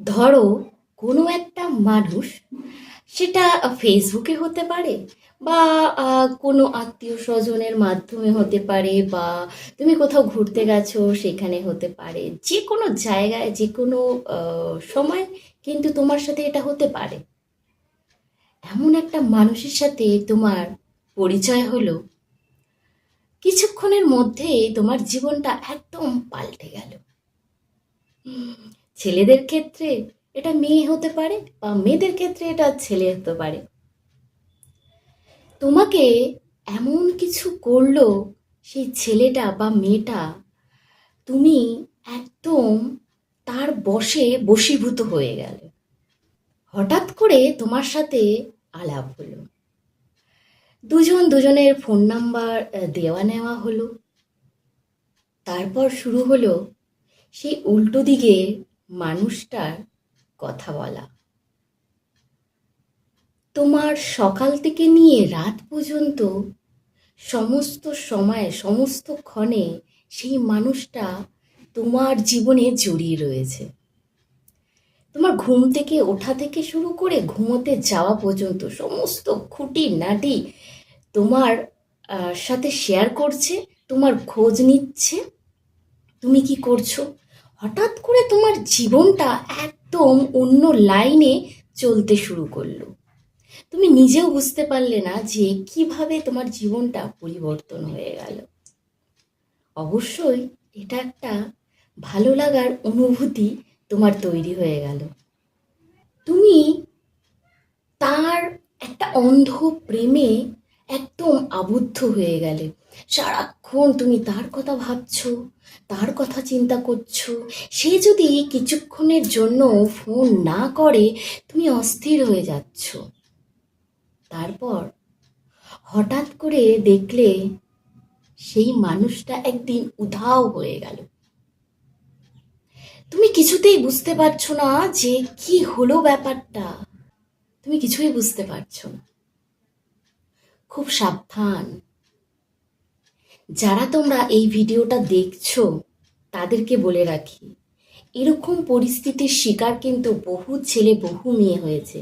ধরো, কোনো একটা মানুষ, সেটা ফেসবুকে হতে পারে বা কোনো আত্মীয় স্বজনের মাধ্যমে হতে পারে বা, তুমি কোথাও ঘুরতে গেছো, সেখানে হতে পারে। যে কোনো জায়গায় যে কোনো সময় কিন্তু তোমার সাথে এটা হতে পারে। এমন একটা মানুষের সাথে তোমার পরিচয় হলো, কিছুক্ষণের মধ্যেই তোমার জীবনটা একদম পাল্টে গেল। ছেলেদের ক্ষেত্রে এটা মেয়ে হতে পারে বা মেয়েদের ক্ষেত্রে এটা ছেলে হতে পারে। তোমাকে এমন কিছু করল সেই ছেলেটা বা মেয়েটা, তুমি একদম তার বশে বশীভূত হয়ে গেল। হঠাৎ করে তোমার সাথে আলাপ হলো। দুজন দুজনের ফোন নাম্বার দেওয়া নেওয়া হলো। তারপর শুরু হলো সেই উল্টো দিকে মানুষটার কথা বলা। তোমার সকাল থেকে নিয়ে রাত পর্যন্ত সমস্ত সময়ে, সমস্ত ক্ষণে সেই মানুষটা তোমার জীবনে জড়িয়ে রয়েছে। তোমার ঘুম থেকে ওঠা থেকে শুরু করে ঘুমোতে যাওয়া পর্যন্ত সমস্ত খুঁটি নাটি তোমার সাথে শেয়ার করছে, তোমার খোঁজ নিচ্ছে। তুমি কি করছ? হঠাৎ করে তোমার জীবনটা একদম অন্য লাইনে চলতে শুরু করল। তুমি নিজেও বুঝতে পারলে না যে কীভাবে তোমার জীবনটা পরিবর্তন হয়ে গেল। অবশ্যই এটা একটা ভালো লাগার অনুভূতি তোমার তৈরি হয়ে গেল। তুমি তার একটা অন্ধ প্রেমে একদম আবদ্ধ হয়ে গেলে। সারাক্ষণ তুমি তার কথা ভাবছ, তার কথা চিন্তা করছ। সে যদি কিছুক্ষণের জন্য ফোন না করে, তুমি অস্থির হয়ে যাচ্ছ। তারপর হঠাৎ করে দেখলে সেই মানুষটা একদিন উধাও হয়ে গেল। তুমি কিছুতেই বুঝতে পারছ না যে কি হলো ব্যাপারটা। তুমি কিছুই বুঝতে পারছ না। খুব সাবধান। যারা তোমরা এই ভিডিওটা দেখছ, তাদেরকে বলে রাখি, এরকম পরিস্থিতির শিকার কিন্তু বহু ছেলে, বহু মেয়ে হয়েছে।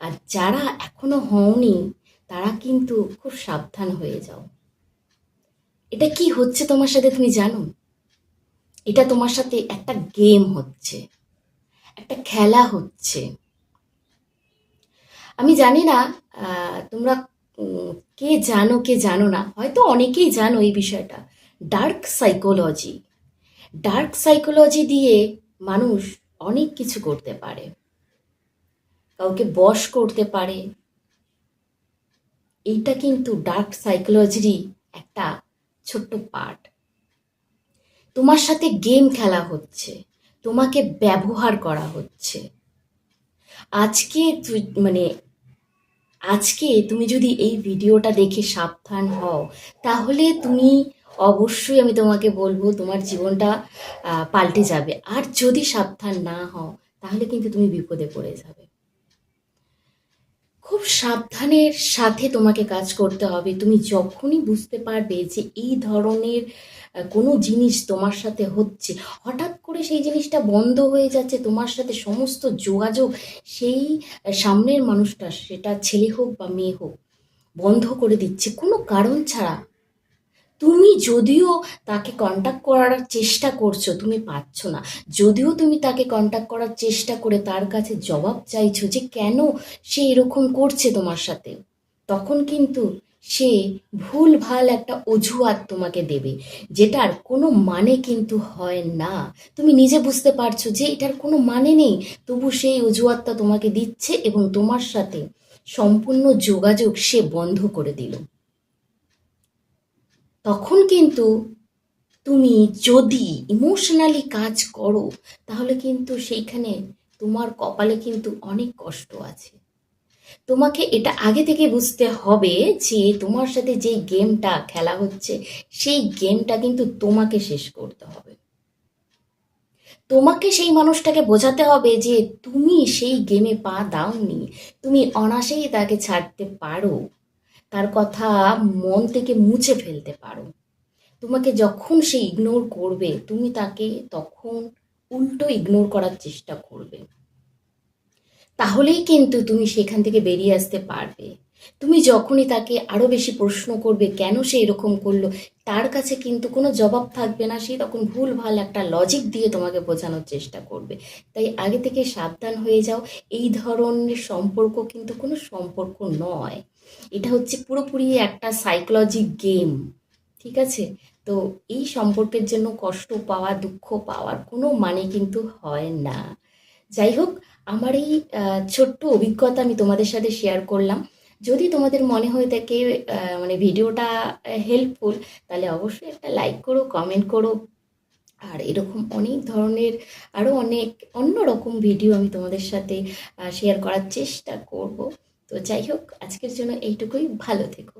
আর যারা এখনও হওনি, তারা কিন্তু খুব সাবধান হয়ে যাও। এটা কি হচ্ছে তোমার সাথে তুমি জানো? এটা তোমার সাথে একটা গেম হচ্ছে, একটা খেলা হচ্ছে। আমি জানি না তোমরা কে জানো কে জানো না, হয়তো অনেকেই জানো এই বিষয়টা। ডার্ক সাইকোলজি ডার্ক সাইকোলজি দিয়ে মানুষ অনেক কিছু করতে পারে। কাউকে বশ করতে পারে। এইটা কিন্তু ডার্ক সাইকোলজিরই একটা ছোট্ট পার্ট তোমার সাথে গেম খেলা হচ্ছে। তোমাকে ব্যবহার করা হচ্ছে। আজকে মানে আজকে তুমি যদি এই ভিডিওটা দেখে সাবধান হও, তাহলে তুমি অবশ্যই আমি তোমাকে বলব তোমার জীবনটা পাল্টে যাবে। আর যদি সাবধান না হও, তাহলে কিন্তু তুমি বিপদে পড়ে যাবে। খুব সাবধানের সাথে তোমাকে কাজ করতে হবে। তুমি যখনই বুঝতে পারবে যে এই ধরনের কোনো জিনিস তোমার সাথে হচ্ছে, হঠাৎ করে সেই জিনিসটা বন্ধ হয়ে যাচ্ছে, তোমার সাথে সমস্ত যোগাযোগ সেই সামনের মানুষটা, সেটা ছেলে হোক বা মেয়ে হোক, বন্ধ করে দিচ্ছে, কোনো কারণ ছাড়া তুমি যদিও তাকে কন্ট্যাক্ট করার চেষ্টা করছ, তুমি পাচ্ছ না। যদিও তুমি তাকে কন্ট্যাক্ট করার চেষ্টা করে তার কাছে জবাব চাইছো যে কেন সে এরকম করছে তোমার সাথে, তখন কিন্তু সে ভুল ভালো একটা অজুহাত তোমাকে দেবে, যেটার কোনো মানে কিন্তু হয় না। তুমি নিজে বুঝতে পারছ যে এটার কোনো মানে নেই, তবু সেই অজুহাতটা তোমাকে দিচ্ছে এবং তোমার সাথে সম্পূর্ণ যোগাযোগ সে বন্ধ করে দিল। তখন কিন্তু তুমি যদি ইমোশনালি কাজ করো, তাহলে কিন্তু সেইখানে তোমার কপালে কিন্তু অনেক কষ্ট আছে। তোমাকে এটা আগে থেকে বুঝতে হবে যে তোমার সাথে যে গেমটা খেলা হচ্ছে, সেই গেমটা কিন্তু তোমাকে শেষ করতে হবে। তোমাকে সেই মানুষটাকে বোঝাতে হবে যে তুমি সেই গেমে পা দাওনি, তুমি অনাসেই তাকে ছাড়তে পারো। তার কথা মন থেকে মুছে ফেলতে পারো। তোমাকে যখন সে ইগনোর করবে, তুমি তাকে তখন উল্টো ইগনোর করার চেষ্টা করবে। তাহলেই কিন্তু তুমি সেখান থেকে বেরিয়ে আসতে পারবে। তুমি যখনই তাকে আরও বেশি প্রশ্ন করবে কেন সে এরকম করল, তার কাছে কিন্তু কোনো জবাব থাকবে না সে তখন ভুল ভালো একটা লজিক দিয়ে তোমাকে বোঝানোর চেষ্টা করবে। তাই আগে থেকে সাবধান হয়ে যাও, এই ধরনের সম্পর্ক কিন্তু কোনো সম্পর্ক নয়। এটা হচ্ছে পুরোপুরি একটা সাইকোলজি গেম ঠিক আছে? তো এই সম্পর্কের জন্য কষ্ট পাওয়া, দুঃখ পাওয়ার কোনো মানে কিন্তু হয় না। যাই হোক, আমার এই ছোট্ট অভিজ্ঞতা আমি তোমাদের সাথে শেয়ার করলাম। যদি তোমাদের মনে হয়ে থাকে মানে ভিডিওটা হেল্পফুল তাহলে অবশ্যই একটা লাইক করো কমেন্ট করো। আর এরকম অনেক ধরনের আরও অনেক অন্য রকম ভিডিও আমি তোমাদের সাথে শেয়ার করার চেষ্টা করব। তো যাই হোক, আজকের জন্য এইটুকুই। ভালো থেকো।